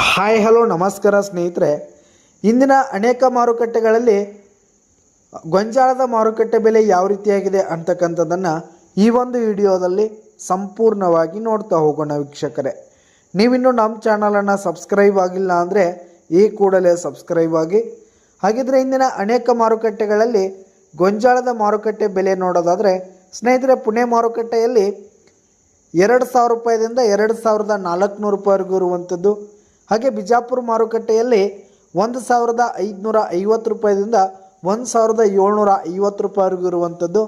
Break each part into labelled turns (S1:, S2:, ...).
S1: Hi, hello, ನಮಸ್ಕಾರ ಸ್ನೇಹಿತರೆ. ಇಂದಿನ ಅನೇಕ ಮಾರುಕಟ್ಟೆಗಳಲ್ಲಿ ಗೊಂಜಾಳದ ಮಾರುಕಟ್ಟೆ ಬೆಲೆ ಯಾವ ರೀತಿಯಾಗಿದೆ ಅಂತಕ್ಕಂಥದ್ದನ್ನು ಈ ಒಂದು ವಿಡಿಯೋದಲ್ಲಿ ಸಂಪೂರ್ಣವಾಗಿ ನೋಡ್ತಾ ಹೋಗೋಣ ವೀಕ್ಷಕರೇ. ನೀವಿನ್ನೂ ನಮ್ಮ ಚಾನಲನ್ನು ಸಬ್ಸ್ಕ್ರೈಬ್ ಆಗಿಲ್ಲ ಅಂದರೆ ಈ ಕೂಡಲೇ ಸಬ್ಸ್ಕ್ರೈಬ್ ಆಗಿ. ಹಾಗಿದ್ರೆ ಇಂದಿನ ಅನೇಕ ಮಾರುಕಟ್ಟೆಗಳಲ್ಲಿ ಗೊಂಜಾಳದ ಮಾರುಕಟ್ಟೆ ಬೆಲೆ ನೋಡೋದಾದರೆ, ಸ್ನೇಹಿತರೆ, ಪುಣೆ ಮಾರುಕಟ್ಟೆಯಲ್ಲಿ ಎರಡು ಸಾವಿರ ರೂಪಾಯಿದಿಂದ ಎರಡು ಸಾವಿರದ ನಾಲ್ಕುನೂರು ರೂಪಾಯಿವರೆಗೂ ಇರುವಂಥದ್ದು. ಹಾಗೆ ಬಿಜಾಪುರ ಮಾರುಕಟ್ಟೆಯಲ್ಲಿ ಒಂದು ಸಾವಿರದ ಐದುನೂರ ಐವತ್ತು ರೂಪಾಯಿದಿಂದ ಒಂದು ಸಾವಿರದ ಏಳ್ನೂರ ಐವತ್ತು ರೂಪಾಯಿವರೆಗೂ ಇರುವಂಥದ್ದು.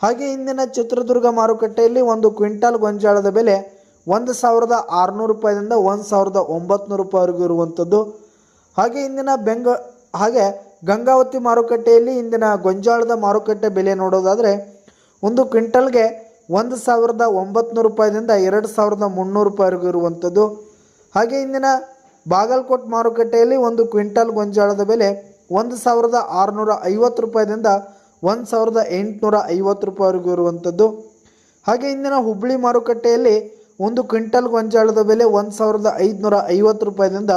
S1: ಹಾಗೆ ಇಂದಿನ ಚಿತ್ರದುರ್ಗ ಮಾರುಕಟ್ಟೆಯಲ್ಲಿ ಒಂದು ಕ್ವಿಂಟಾಲ್ ಗೊಂಜಾಳದ ಬೆಲೆ ಒಂದು ಸಾವಿರದ ಆರುನೂರು ರೂಪಾಯಿದಿಂದ ಒಂದು ಸಾವಿರದ ಒಂಬತ್ನೂರು ರೂಪಾಯಿವರೆಗೂ ಇರುವಂಥದ್ದು. ಹಾಗೆ ಇಂದಿನ ಬೆಂಗ, ಹಾಗೆ ಗಂಗಾವತಿ ಮಾರುಕಟ್ಟೆಯಲ್ಲಿ ಇಂದಿನ ಗೊಂಜಾಳದ ಮಾರುಕಟ್ಟೆ ಬೆಲೆ ನೋಡೋದಾದರೆ ಒಂದು ಕ್ವಿಂಟಲ್ಗೆ ಒಂದು ಸಾವಿರದ ಒಂಬತ್ನೂರು ರೂಪಾಯಿದಿಂದ ಎರಡು ಸಾವಿರದ ಮುನ್ನೂರು ರೂಪಾಯಿವರೆಗೂ ಇರುವಂಥದ್ದು. ಹಾಗೆ ಇಂದಿನ ಬಾಗಲಕೋಟ್ ಮಾರುಕಟ್ಟೆಯಲ್ಲಿ ಒಂದು ಕ್ವಿಂಟಲ್ ಗೊಂಜಾಳದ ಬೆಲೆ ಒಂದು ಸಾವಿರದ ಆರುನೂರ ಐವತ್ತು ರೂಪಾಯಿದಿಂದ ಒಂದು ಸಾವಿರದ ಎಂಟುನೂರ ಐವತ್ತು ರೂಪಾಯಿವರೆಗೂ ಇರುವಂಥದ್ದು. ಹಾಗೆ ಇಂದಿನ ಹುಬ್ಬಳ್ಳಿ ಮಾರುಕಟ್ಟೆಯಲ್ಲಿ ಒಂದು ಕ್ವಿಂಟಲ್ ಗೊಂಜಾಳದ ಬೆಲೆ ಒಂದು ಸಾವಿರದ ಐದುನೂರ ಐವತ್ತು ರೂಪಾಯಿದಿಂದ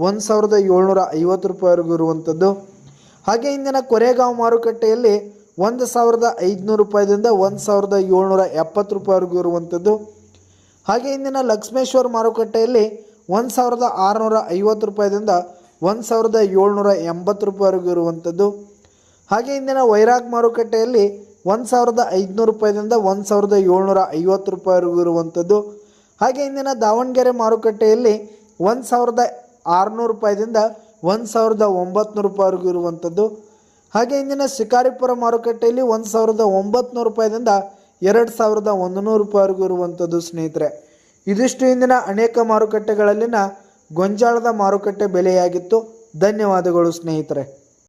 S1: ಒಂದು ಸಾವಿರದ ಏಳ್ನೂರ ಐವತ್ತು ರೂಪಾಯಿವರೆಗೂ ಇರುವಂಥದ್ದು. ಹಾಗೆ ಇಂದಿನ ಕೊರೆಗಾಂವ್ ಮಾರುಕಟ್ಟೆಯಲ್ಲಿ ಒಂದು ಸಾವಿರದ ಐದುನೂರು ರೂಪಾಯಿದಿಂದ ಒಂದು ಸಾವಿರದ ಏಳ್ನೂರ ಎಪ್ಪತ್ತು ರೂಪಾಯಿವರೆಗೂ ಇರುವಂಥದ್ದು. ಹಾಗೆ ಇಂದಿನ ಲಕ್ಷ್ಮೇಶ್ವರ ಮಾರುಕಟ್ಟೆಯಲ್ಲಿ ಒಂದು ಸಾವಿರದ ಆರುನೂರ ಐವತ್ತು ರೂಪಾಯಿದಿಂದ ಒಂದು ಸಾವಿರದ ಏಳ್ನೂರ ಎಂಬತ್ತು ರೂಪಾಯಿವರೆಗೂ ಇರುವಂಥದ್ದು. ಹಾಗೆ ಇಂದಿನ ವೈರಾಗ್ ಮಾರುಕಟ್ಟೆಯಲ್ಲಿ ಒಂದು ಸಾವಿರದ ಐದುನೂರು ರೂಪಾಯಿದಿಂದ ಒಂದು ಸಾವಿರದ ಏಳ್ನೂರ ಐವತ್ತು ರೂಪಾಯಿವರೆಗೂ ಇರುವಂಥದ್ದು. ಹಾಗೆ ಇಂದಿನ ದಾವಣಗೆರೆ ಮಾರುಕಟ್ಟೆಯಲ್ಲಿ ಒಂದು ಸಾವಿರದ ಆರುನೂರು ರೂಪಾಯಿದಿಂದ ಒಂದು ಸಾವಿರದ ಒಂಬತ್ನೂರು ರೂಪಾಯಿವರೆಗೂ ಇರುವಂಥದ್ದು. ಹಾಗೆ ಇಂದಿನ ಶಿಕಾರಿಪುರ ಮಾರುಕಟ್ಟೆಯಲ್ಲಿ ಒಂದು ಸಾವಿರದ ಒಂಬತ್ನೂರು ರೂಪಾಯಿದಿಂದ ಎರಡು ಸಾವಿರದ ಒಂದು ನೂರು ರೂಪಾಯಿವರೆಗೂ ಇರುವಂಥದ್ದು ಸ್ನೇಹಿತರೆ. ಇದಿಷ್ಟು ಇಂದಿನ ಅನೇಕ ಮಾರುಕಟ್ಟೆಗಳಲ್ಲಿನ ಗೊಂಜಾಳದ ಮಾರುಕಟ್ಟೆ ಬೆಲೆಯಾಗಿತ್ತು. ಧನ್ಯವಾದಗಳು ಸ್ನೇಹಿತರೆ.